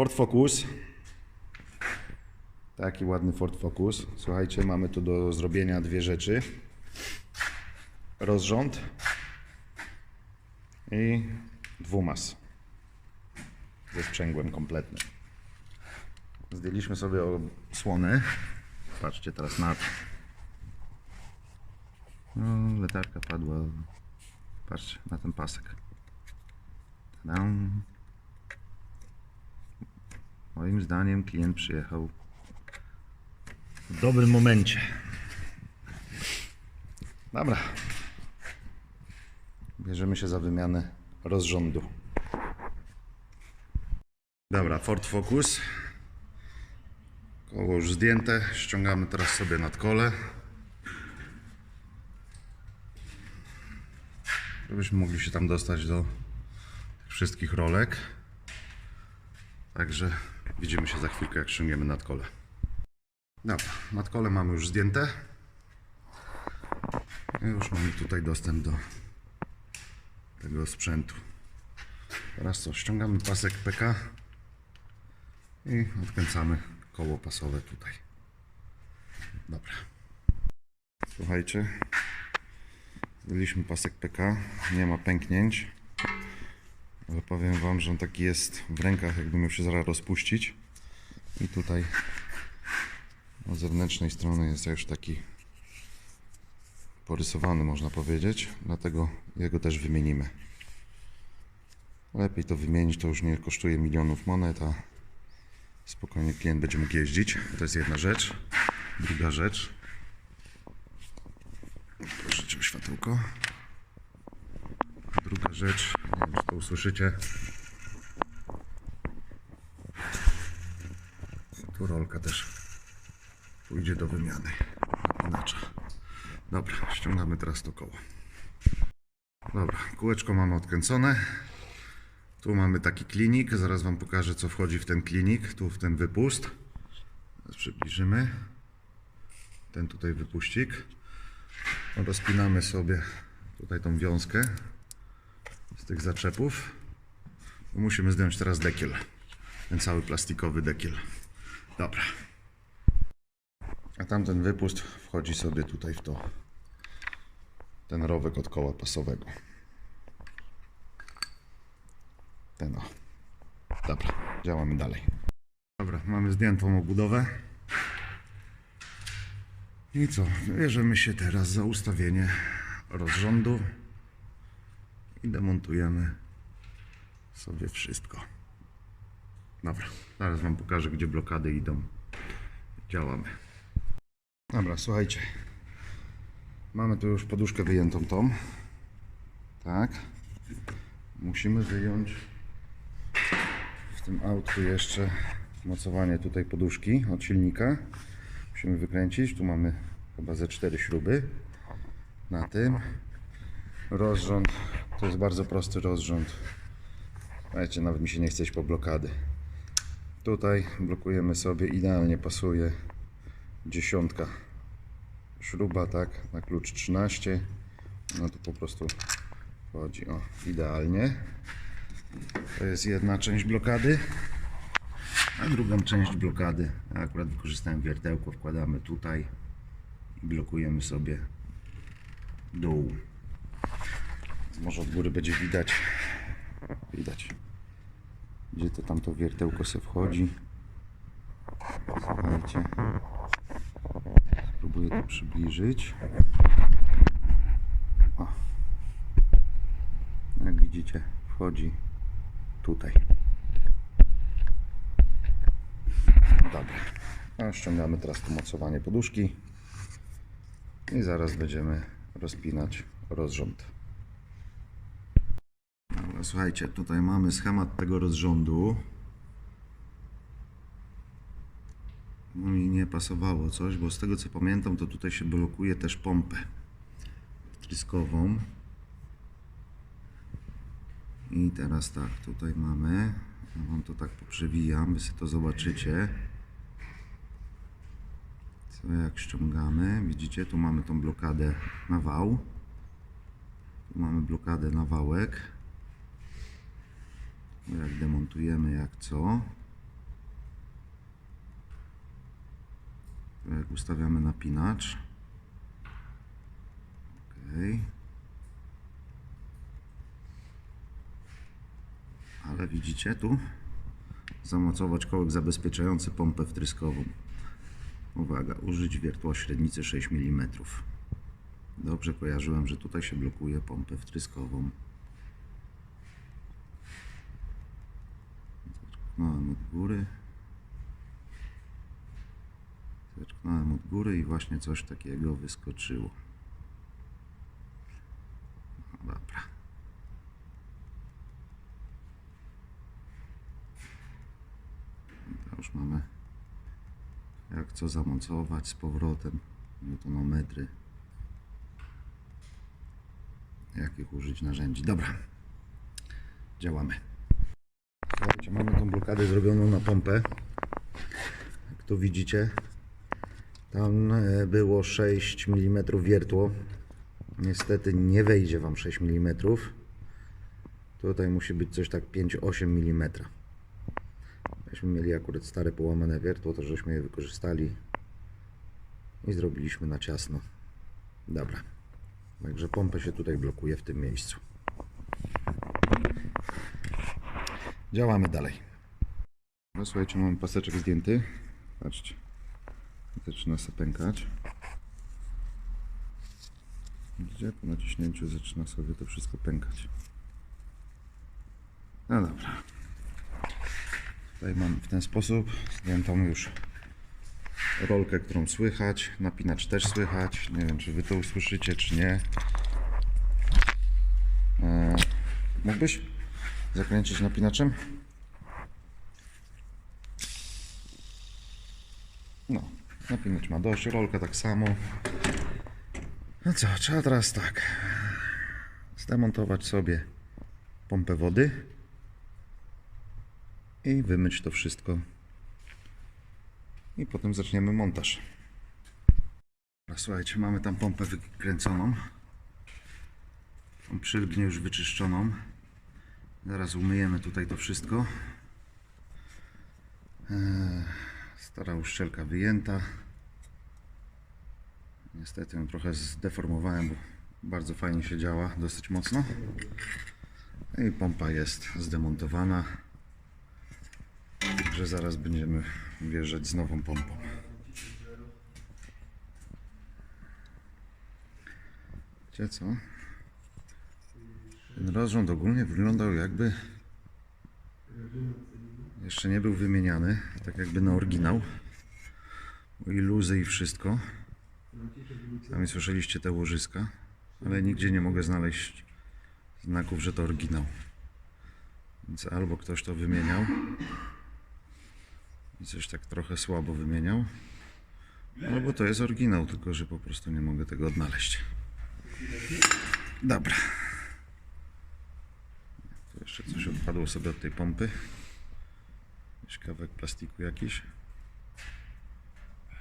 Ford Focus. Taki ładny Ford Focus. Słuchajcie, mamy tu do zrobienia dwie rzeczy. Rozrząd i dwumas ze sprzęgłem kompletnym. Zdjęliśmy sobie osłonę. Patrzcie teraz na to. No, letarka padła. Patrzcie na ten pasek. Tadam. Moim zdaniem klient przyjechał w dobrym momencie. Dobra. Bierzemy się za wymianę rozrządu. Dobra, Ford Focus. Koło już zdjęte. Ściągamy teraz sobie nad kole. Żebyśmy mogli się tam dostać do tych wszystkich rolek. Także widzimy się za chwilkę, jak ściągniemy nad kole. Dobra, nad kole mamy już zdjęte. I już mamy tutaj dostęp do tego sprzętu. Teraz co? Ściągamy pasek PK i odkręcamy koło pasowe tutaj. Dobra. Słuchajcie, zdjęliśmy pasek PK, nie ma pęknięć. Ale powiem Wam, że on taki jest w rękach, jakby miał się zaraz rozpuścić. I tutaj od zewnętrznej strony jest już taki porysowany, można powiedzieć. Dlatego jego też wymienimy. Lepiej to wymienić, to już nie kosztuje milionów monet, a spokojnie klient będzie mógł jeździć. To jest jedna rzecz. Druga rzecz. Proszę Cię o światełko. Druga rzecz, nie wiem czy to usłyszycie. Tu rolka też pójdzie do wymiany. Napinacza. Dobra, ściągamy teraz to koło. Dobra, kółeczko mamy odkręcone. Tu mamy taki klinik. Zaraz Wam pokażę, co wchodzi w ten klinik. Tu w ten wypust. Teraz przybliżymy. Ten tutaj wypuścik. Rozpinamy sobie tutaj tą wiązkę tych zaczepów. Musimy zdjąć teraz dekiel. Ten cały plastikowy dekiel. Dobra. A tamten wypust wchodzi sobie tutaj w to. Ten rowek od koła pasowego. Ten o. Dobra, działamy dalej. Dobra, mamy zdjętą obudowę. I co? Bierzemy się teraz za ustawienie rozrządu i demontujemy sobie wszystko. Dobra, zaraz Wam pokażę, gdzie blokady idą. Działamy. Dobra, słuchajcie. Mamy tu już poduszkę wyjętą tą. Tak. Musimy wyjąć w tym autku jeszcze mocowanie tutaj poduszki od silnika. Musimy wykręcić. Tu mamy chyba ze cztery śruby na tym. Rozrząd. To jest bardzo prosty rozrząd. Wiecie, nawet mi się nie chce iść po blokady. Tutaj blokujemy sobie, idealnie pasuje dziesiątka śruba, tak, na klucz 13. No to po prostu chodzi o idealnie. To jest jedna część blokady. A drugą część blokady, ja akurat wykorzystałem wiertełko, wkładamy tutaj i blokujemy sobie dół. Może od góry będzie widać. Widać. Gdzie to tam to wiertełko se wchodzi. Słuchajcie. Spróbuję to przybliżyć. O. Jak widzicie, wchodzi tutaj. Dobra. A ściągamy teraz tu mocowanie poduszki. I zaraz będziemy rozpinać rozrząd. Słuchajcie, tutaj mamy schemat tego rozrządu. No mi nie pasowało coś, bo z tego co pamiętam, to tutaj się blokuje też pompę wtryskową. I teraz tak, tutaj mamy, ja wam to tak poprzewijam, wy sobie to zobaczycie. Co jak ściągamy, widzicie, tu mamy tą blokadę na wał. Tu mamy blokadę na wałek jak demontujemy, jak co. Jak ustawiamy napinacz. Ok. Ale widzicie tu? Zamocować kołek zabezpieczający pompę wtryskową. Uwaga, użyć wiertła średnicy 6 mm. Dobrze kojarzyłem, że tutaj się blokuje pompę wtryskową. Zaczknąłem od góry. Zaczknąłem od góry i właśnie coś takiego wyskoczyło. Dobra. To już mamy jak co zamocować z powrotem. Newtonometry. Jakich użyć narzędzi. Dobra. Działamy. Blokadę zrobioną na pompę. Jak tu widzicie, tam e, było 6 mm wiertło. Niestety nie wejdzie Wam 6 mm. Tutaj musi być coś tak 5-8 mm. Myśmy mieli akurat stare połamane wiertło, to żeśmy je wykorzystali i zrobiliśmy na ciasno. Dobra. Także pompę się tutaj blokuje w tym miejscu. Działamy dalej. No, słuchajcie, mamy paseczek zdjęty. Patrzcie. Zaczyna się pękać. Widzicie? Po naciśnięciu zaczyna sobie to wszystko pękać. No dobra. Tutaj mam w ten sposób zdjętą już rolkę, którą słychać. Napinacz też słychać. Nie wiem, czy wy to usłyszycie, czy nie. Eee, mógłbyś zakręcić napinaczem? No, napinacz ma dość, rolka tak samo. No co, trzeba teraz tak. Zdemontować sobie pompę wody i wymyć to wszystko. I potem zaczniemy montaż. Słuchajcie, mamy tam pompę wykręconą. Tą przylgnię już wyczyszczoną. Zaraz umyjemy tutaj to wszystko. Eee, Stara uszczelka wyjęta. Niestety ją trochę zdeformowałem, bo bardzo fajnie się działa, dosyć mocno. No I pompa jest zdemontowana. Także zaraz będziemy wjeżdżać z nową pompą. Wiecie co? Ten rozrząd ogólnie wyglądał jakby jeszcze nie był wymieniany, tak jakby na oryginał. I luzy i wszystko. Sami słyszeliście te łożyska, ale nigdzie nie mogę znaleźć znaków, że to oryginał. Więc albo ktoś to wymieniał i coś tak trochę słabo wymieniał, albo to jest oryginał, tylko że po prostu nie mogę tego odnaleźć. Dobra. Tu jeszcze coś odpadło sobie od tej pompy. Kawałek plastiku jakiś.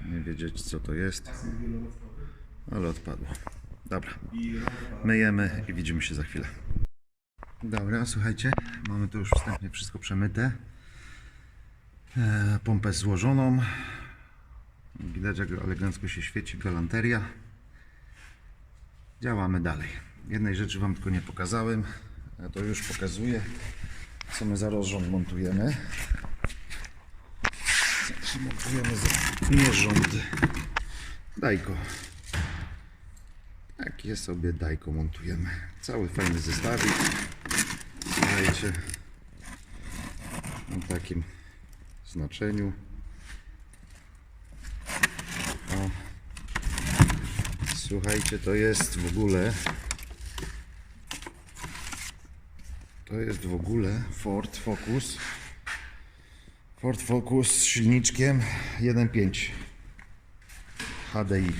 Nie wiedzieć co to jest, ale odpadło. Dobra. Myjemy i widzimy się za chwilę. Dobra, słuchajcie, mamy tu już wstępnie wszystko przemyte. E, pompę złożoną. Widać jak elegancko się świeci galanteria. Działamy dalej. Jednej rzeczy Wam tylko nie pokazałem. Ja to już pokazuję. Co my za rozrząd montujemy. Montujemy za nierząd. Dajko. Takie sobie dajko montujemy. Cały fajny zestawik. Słuchajcie. Na takim znaczeniu. O. Słuchajcie, to jest w ogóle to jest w ogóle Ford Focus Ford Focus z silniczkiem 1.5 HDI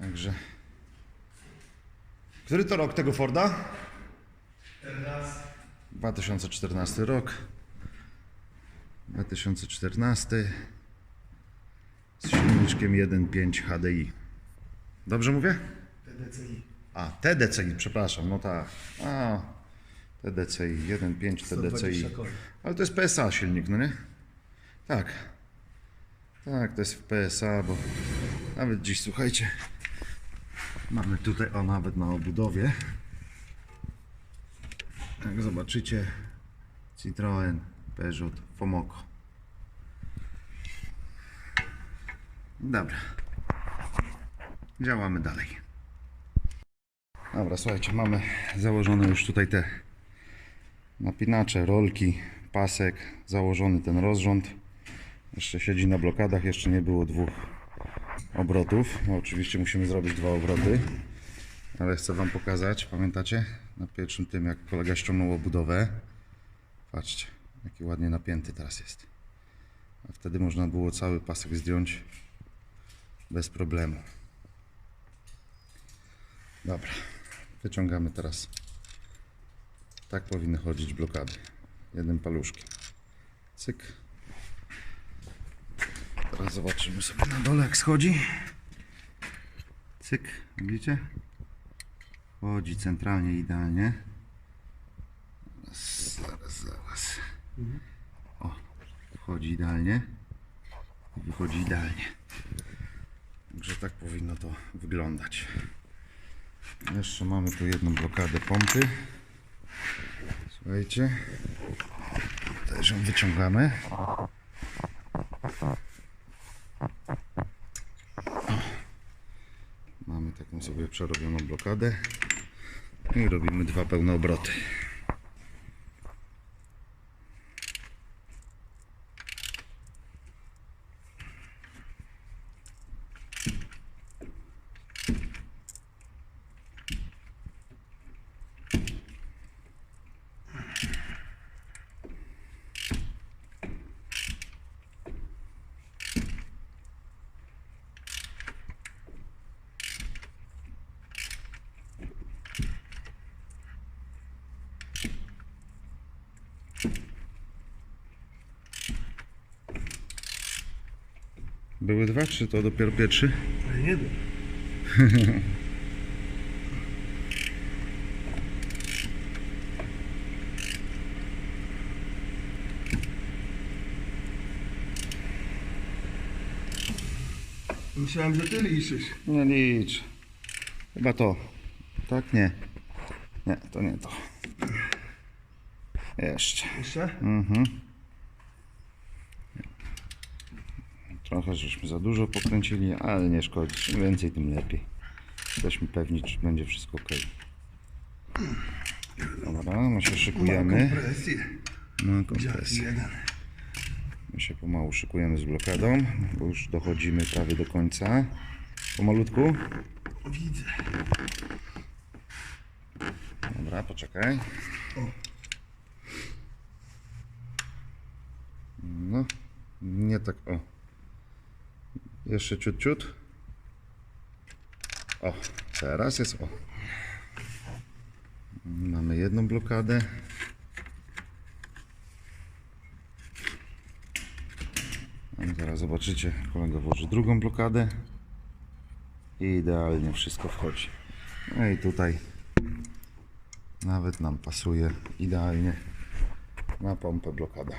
Także Który to rok tego Forda? 2014 rok 2014 z silniczkiem 1.5 HDI. Dobrze mówię? TDCI. A, TDCI, przepraszam, no tak. A, TDCI, 1.5 TDCI. 120 koni. Ale to jest PSA silnik, no nie? Tak. Tak, to jest w PSA, bo nawet dziś, słuchajcie, mamy tutaj, o nawet na obudowie. Jak zobaczycie, Citroen, Peugeot, Fomoco. Dobra. Działamy dalej. Dobra, słuchajcie, mamy założone już tutaj te napinacze, rolki, pasek, założony ten rozrząd. Jeszcze siedzi na blokadach, jeszcze nie było dwóch obrotów. No, oczywiście musimy zrobić dwa obroty, ale chcę Wam pokazać. Pamiętacie? Na pierwszym tym, jak kolega ściągnął obudowę. Patrzcie, jaki ładnie napięty teraz jest. A wtedy można było cały pasek zdjąć bez problemu. Dobra, wyciągamy teraz. Tak powinny chodzić blokady. Jednym paluszkiem. Cyk. Teraz zobaczymy sobie na dole jak schodzi. Cyk, widzicie? Chodzi centralnie idealnie. Zaraz, zaraz, zaraz. O, wchodzi idealnie. Wychodzi idealnie. Także tak powinno to wyglądać. Jeszcze mamy tu jedną blokadę pompy. Słuchajcie. Też ją wyciągamy. Mamy taką sobie przerobioną blokadę. I robimy dwa pełne obroty. Były dwa, czy to dopiero pierwszy? Ale nie wiem. Myślałem, że ty liczysz. Nie licz. Chyba to. Tak? Nie. Nie, to nie to. Jeszcze. Jeszcze? Trochę żeśmy za dużo pokręcili, ale nie szkodzi. Czym więcej, tym lepiej. Jesteśmy pewni, czy będzie wszystko ok. Dobra, my się szykujemy. Dziad kompresję. My się pomału szykujemy z blokadą, bo już dochodzimy prawie do końca. Pomalutku. Widzę. Dobra, poczekaj. No, nie tak, o. Jeszcze ciut, ciut. O, teraz jest o. Mamy jedną blokadę. No, Zaraz zobaczycie, kolega włoży drugą blokadę. I idealnie wszystko wchodzi. No i tutaj nawet nam pasuje idealnie na pompę blokada.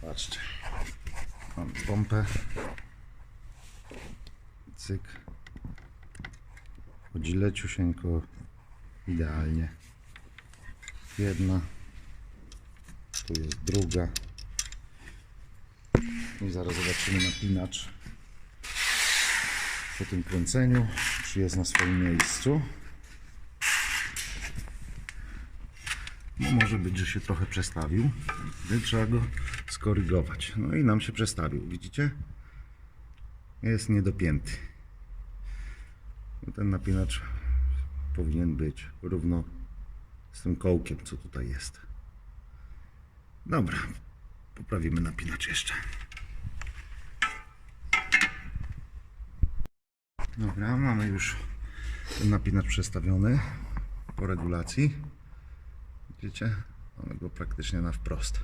Patrzcie. Mam pompę. Cyk. Chodzi leciusieńko. Idealnie. Jedna. Tu jest druga. I zaraz zobaczymy napinacz po tym kręceniu, czy jest na swoim miejscu. No może być, że się trochę przestawił. Więc trzeba go skorygować. No i nam się przestawił, widzicie? Jest niedopięty. Ten napinacz powinien być równo z tym kołkiem, co tutaj jest. Dobra, poprawimy napinacz jeszcze. Dobra, mamy już ten napinacz przestawiony po regulacji. Widzicie? Mamy go praktycznie na wprost.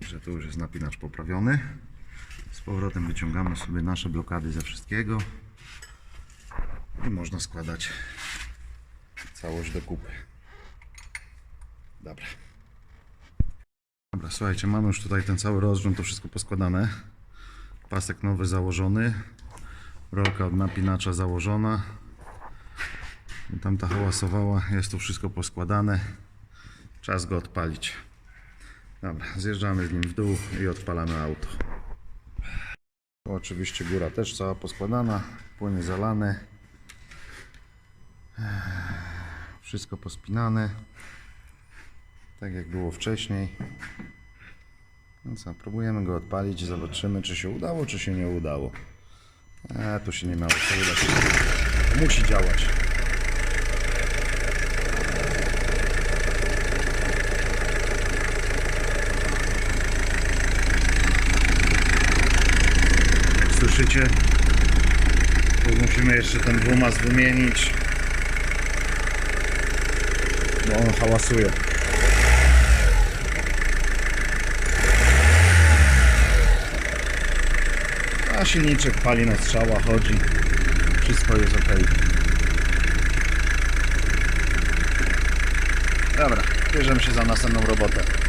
Że tu już jest napinacz poprawiony. Z powrotem wyciągamy sobie nasze blokady ze wszystkiego. I można składać całość do kupy. Dobra. Dobra, słuchajcie, mamy już tutaj ten cały rozrząd, to wszystko poskładane. Pasek nowy założony. Rolka od napinacza założona. I tamta hałasowała, jest tu wszystko poskładane. Czas go odpalić. Dobra, zjeżdżamy z nim w dół i odpalamy auto. Oczywiście góra też cała poskładana, płyny zalane. Wszystko pospinane. Tak jak było wcześniej. No co, próbujemy go odpalić, zobaczymy czy się udało, czy się nie udało. A, tu się nie miało co udać. Musi działać. Musimy jeszcze ten dwumaz wymienić. Bo on hałasuje. A silniczek pali na strzała, chodzi. Wszystko jest ok. Dobra, bierzemy się za następną robotę.